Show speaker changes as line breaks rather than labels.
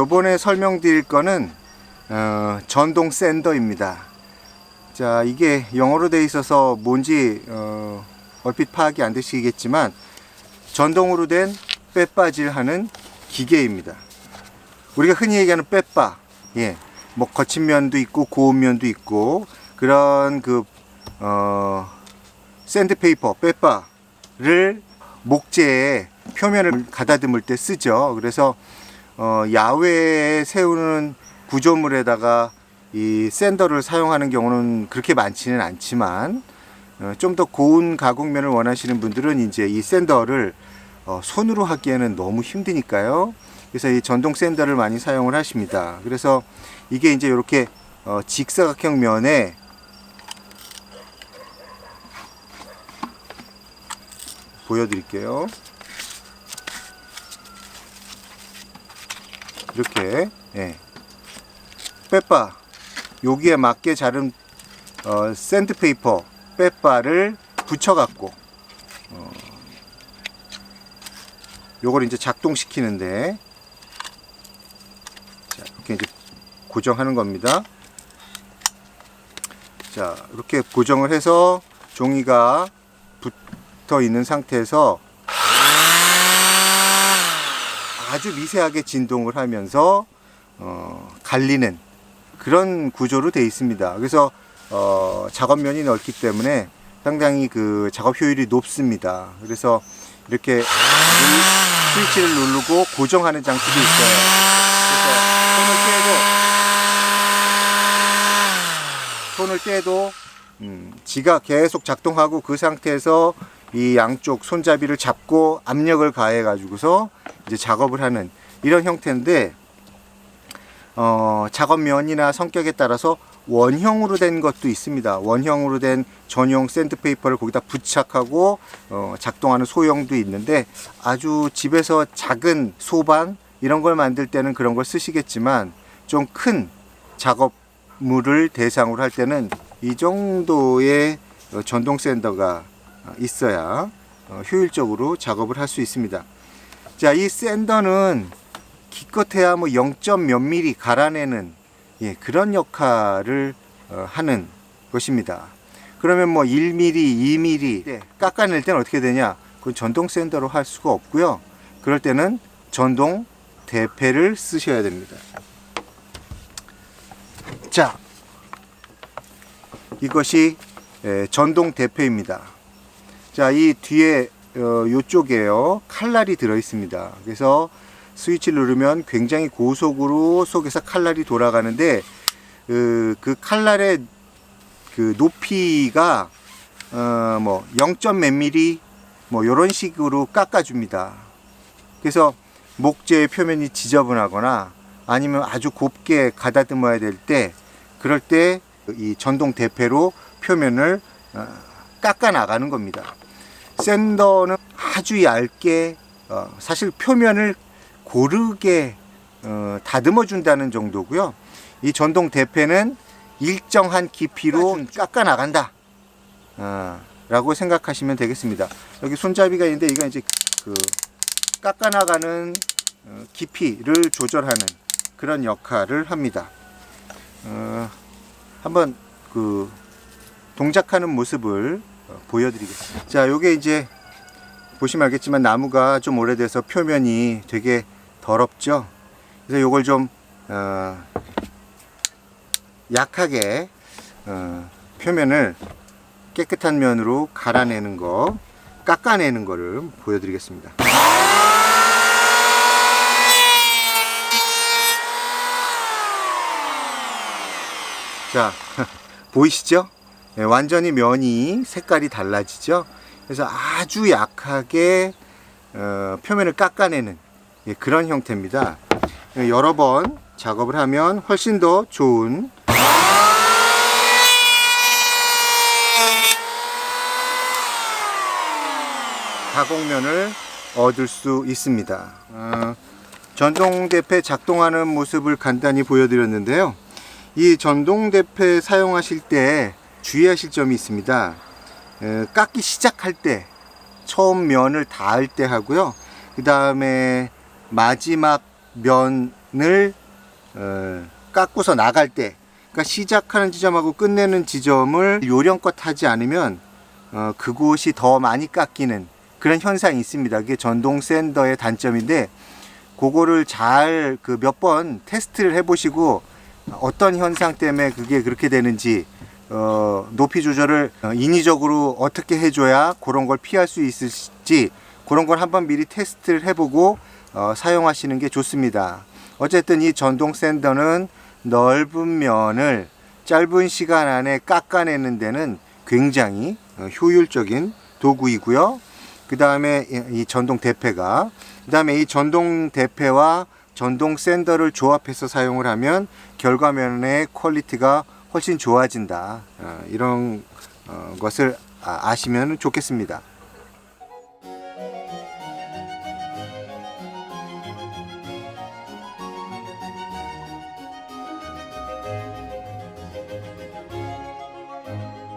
자, 요번에 설명드릴 거는 어, 전동 샌더입니다. 자, 이게 영어로 돼 있어서 뭔지 어, 얼핏 파악이 안 되시겠지만 전동으로 된 빼빠질 하는 기계입니다. 우리가 흔히 얘기하는 빼빠, 예, 뭐 거친 면도 있고 고운 면도 있고 그런 그 어, 샌드페이퍼 빼빠를 목재에 표면을 가다듬을 때 쓰죠. 그래서 어, 야외에 세우는 구조물에다가 이 샌더를 사용하는 경우는 그렇게 많지는 않지만 어, 좀 더 고운 가공면을 원하시는 분들은 이제 이 샌더를 어, 손으로 하기에는 너무 힘드니까요. 그래서 이 전동 샌더를 많이 사용을 하십니다. 그래서 이게 이제 이렇게 어, 직사각형 면에 보여드릴게요. 이렇게 예. 빼빠 여기에 맞게 자른 어, 샌드페이퍼 빼빠를 붙여갖고 어, 요걸 이제 작동시키는데 자, 이렇게 이제 고정하는 겁니다. 자 이렇게 고정을 해서 종이가 붙어 있는 상태에서 아주 미세하게 진동을 하면서 어, 갈리는 그런 구조로 되어 있습니다. 그래서 어, 작업면이 넓기 때문에 상당히 그 작업 효율이 높습니다. 그래서 이렇게 이 스위치를 누르고 고정하는 장치도 있어요. 그래서 손을 떼도 손을 떼도 음, 지가 계속 작동하고 그 상태에서 이 양쪽 손잡이를 잡고 압력을 가해 가지고서 이제 작업을 하는 이런 형태인데 어, 작업면이나 성격에 따라서 원형으로 된 것도 있습니다. 원형으로 된 전용 샌드페이퍼를 거기다 부착하고 어, 작동하는 소형도 있는데 아주 집에서 작은 소반 이런 걸 만들 때는 그런 걸 쓰시겠지만 좀 큰 작업물을 대상으로 할 때는 이 정도의 어, 전동 샌더가 있어야 어, 효율적으로 작업을 할 수 있습니다. 자, 이 샌더는 기껏해야 뭐 0. 몇 미리 갈아내는 예, 그런 역할을 어, 하는 것입니다. 그러면 뭐 1mm, 2mm 네, 깎아낼 때는 어떻게 되냐? 그건 전동 샌더로 할 수가 없고요. 그럴 때는 전동 대패를 쓰셔야 됩니다. 자, 이것이 에, 전동 대패입니다. 자, 이 뒤에 어, 요쪽에요 칼날이 들어 있습니다. 그래서 스위치를 누르면 굉장히 고속으로 속에서 칼날이 돌아가는데 그, 그 칼날의 그 높이가 어 뭐 0. 몇 미리 뭐 이런 식으로 깎아줍니다. 그래서 목재의 표면이 지저분하거나 아니면 아주 곱게 가다듬어야 될 때 그럴 때 이 전동 대패로 표면을 어, 깎아 나가는 겁니다. 샌더는 아주 얇게 어, 사실 표면을 고르게 어, 다듬어 준다는 정도고요. 이 전동 대패는 일정한 깊이로 깎아 나간다. 어, 라고 생각하시면 되겠습니다. 여기 손잡이가 있는데 이건 이제 그 깎아 나가는 어, 깊이를 조절하는 그런 역할을 합니다. 어, 한번 그 동작하는 모습을 어, 보여드리겠습니다. 자, 요게 이제 보시면 알겠지만 나무가 좀 오래돼서 표면이 되게 더럽죠. 그래서 요걸 좀 어, 약하게 어, 표면을 깨끗한 면으로 갈아내는 거, 깎아내는 거를 보여드리겠습니다. 자, 보이시죠? 네, 완전히 면이 색깔이 달라지죠? 그래서 아주 약하게 어, 표면을 깎아내는 예, 그런 형태입니다. 예, 여러 번 작업을 하면 훨씬 더 좋은 가공면을 얻을 수 있습니다. 어, 전동 대패 작동하는 모습을 간단히 보여드렸는데요. 이 전동 대패 사용하실 때 주의하실 점이 있습니다. 에, 깎기 시작할 때 처음 면을 닿을 때 하고요. 그 다음에 마지막 면 어, 깎고서 나갈 때 그러니까 시작하는 지점하고 끝내는 지점을 요령껏 하지 않으면 어, 그곳이 더 많이 깎이는 그런 현상이 있습니다. 그게 전동 샌더의 단점인데 그거를 잘 그 몇 번 테스트를 해보시고 어떤 현상 때문에 그게 그렇게 되는지 어, 높이 조절을 어, 인위적으로 어떻게 해줘야 그런 걸 피할 수 있을지 그런 걸 한번 미리 테스트를 해보고 어, 사용하시는 게 좋습니다. 어쨌든 이 전동 샌더는 넓은 면을 짧은 시간 안에 깎아내는 데는 굉장히 어, 효율적인 도구이고요. 그 다음에 이 전동 대패가 그 다음에 이 전동 대패와 전동 샌더를 조합해서 사용을 하면 결과면의 퀄리티가 훨씬 좋아진다. 어, 이런 어, 것을 아- 아시면 좋겠습니다.